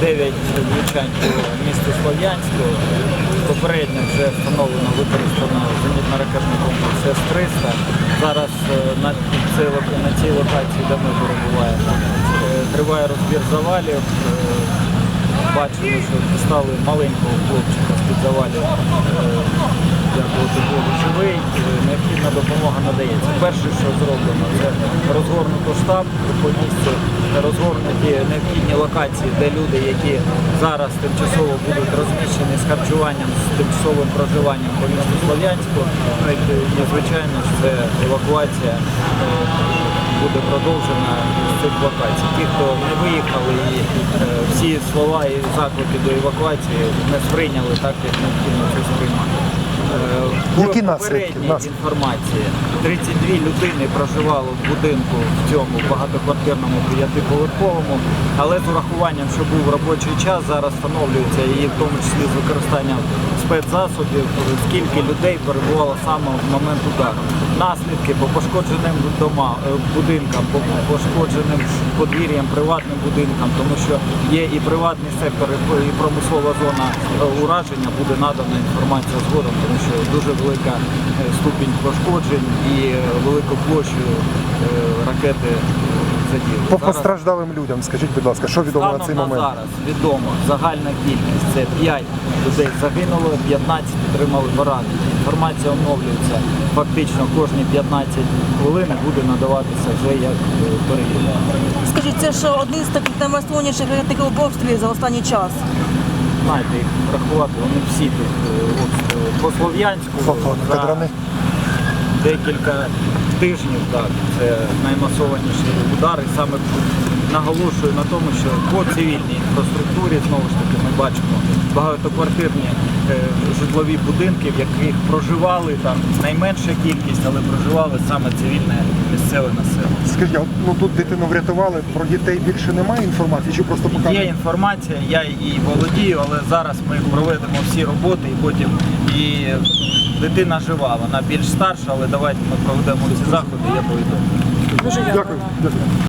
9 влучань по місту Слов'янську. Попередньо вже встановлено використано зенітно-ракетний комплекс С-300. Зараз е, на цій, на цій локації, де ми перебуваємо, е, триває розбір завалів. Е, Бачимо, що дістали маленького хлопчика з-під завалів. Дякувати Богу, живий. Необхідна допомога надається. Перше, що зроблено, це розгорнуто штаб по розгорнуті необхідні локації, де люди, які зараз тимчасово будуть розміщені з харчуванням, з тимчасовим проживанням по місту Слов'янську. Ну і, звичайно це евакуація. е, Буде продовжена з цих локацій. Ті, хто не виїхали, і е, всі слова і заклики до евакуації не сприйняли так, як необхідно це сприймати. Які наслідки? попередній Наслідки. інформації 32 людини проживало в будинку в цьому багатоквартирному п'ятиповерховому, але з урахуванням, що був робочий час, зараз встановлюється і в тому числі з використанням спецзасобів, скільки людей перебувало саме в момент удару. Наслідки по пошкодженим дома, е, будинкам, по пошкодженим подвір'ям, приватним будинкам, тому що є і приватний сектор, і і промислова зона е, ураження, буде надана інформація згодом, тому що дуже велика е, ступінь пошкоджень і е, велику площу е, ракети заділи. По Зараз- постраждалим людям, скажіть, будь ласка, що відомо на цей на момент? зараз відомо загальна кількість це 5 людей загинуло, 15 отримали поранення. Інформація оновлюється фактично кожні 15 хвилин буде надаватися вже як перевірка. Скажіть, це ж один з таких наймасовніших таких обстрілів за останній час. Знаєте, їх рахувати, вони всі тут е, по Слов'янську за декілька тижнів, так, це наймасованіші удари. Саме наголошую на тому, що по цивільній інфраструктурі знову ж таки ми бачимо багатоквартирні е, житлові будинки, в яких проживали там найменша кількість, але проживали саме цивільне місцеве населення. Скажіть, ну тут дитину врятували, про дітей більше немає інформації, чи просто Є інформація, я її володію, але зараз ми проведемо всі роботи і потім і дитина жива, вона більш старша, але давайте ми проведемо ці заходи, я повідомлю. Дуже Дякую. Дякую.